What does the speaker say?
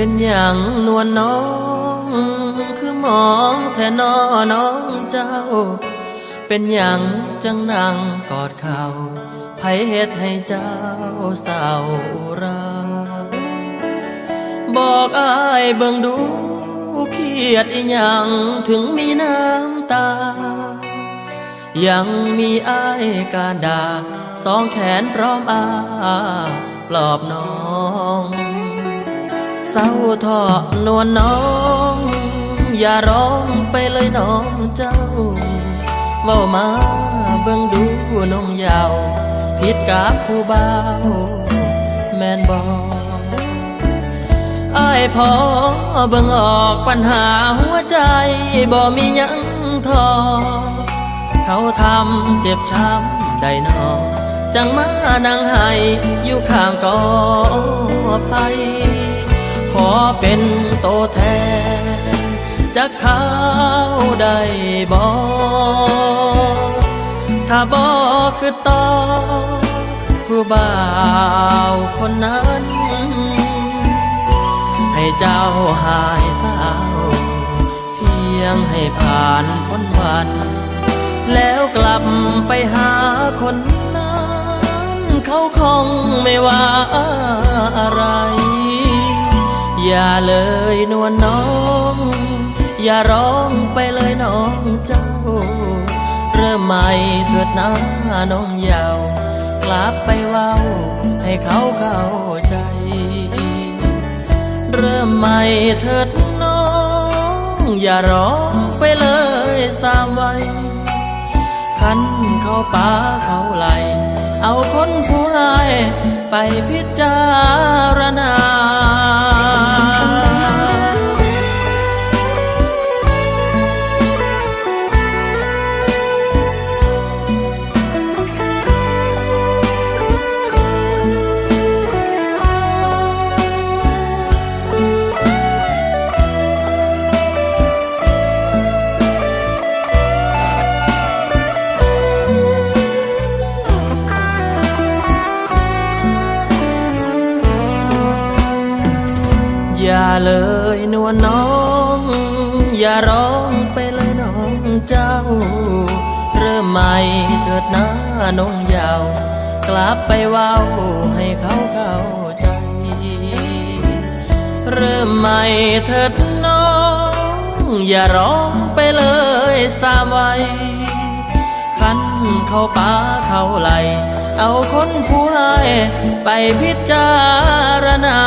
เป็นอย่างนวลน้อง คือมองแทนนอน้องเจ้า เป็นอย่างจังนังกอดเข่าไผเฮ็ดให้เจ้าเศร้าราบอกอายเบิ่งดูเครียดอีหยังถึงมีน้ำตา ยังมีอายการดาสองแขนพร้อมอาปลอบน้อง เศร้าทอนวลน้อง อย่าร้องไปเลยน้องเจ้าเว้ามาเบิ่งดูน้องยาวผิดกับผู้บ่าวแม่นบอกอายพอเบิ่งออกปัญหาหัวใจบ่มียังทอ เขาทำเจ็บช้ำได้นอ จังมานั่งให้อยู่ข้างกอภัย อเป็นโตแทน จะเข้าได้บ่ถ้าบ่คือต่อผู้บ่าวคนนั้น ให้เจ้าหายเศร้าเพียงให้ผ่านพ้นวัน แล้วกลับไปหาคนนั้น เขาคงไม่ว่าอะไร อย่าเลยนวลน้อง อย่าร้องไปเลยน้องเจ้า เริ่มใหม่เถิดนะน้องยาวกลับไปเว้า ให้เขาเข้าใจ เริ่มใหม่เถิดน้อง อย่าร้องไปเลยสามวัยขันเข้าป่าเขาไหล เอาคนผู้ให้ไปพิจารณา อย่าเลยนวลน้อง อย่าร้องไปเลยน้องเจ้า เริ่มใหม่เถิดหนะน้องยาว กลับไปเว้าให้เขาเข้าใจ เริ่มใหม่เถิดน้อง อย่าร้องไปเลยสามวัยขันเข้าป่าเข้าไหล เอาคนผู้ให้ไปพิจารณา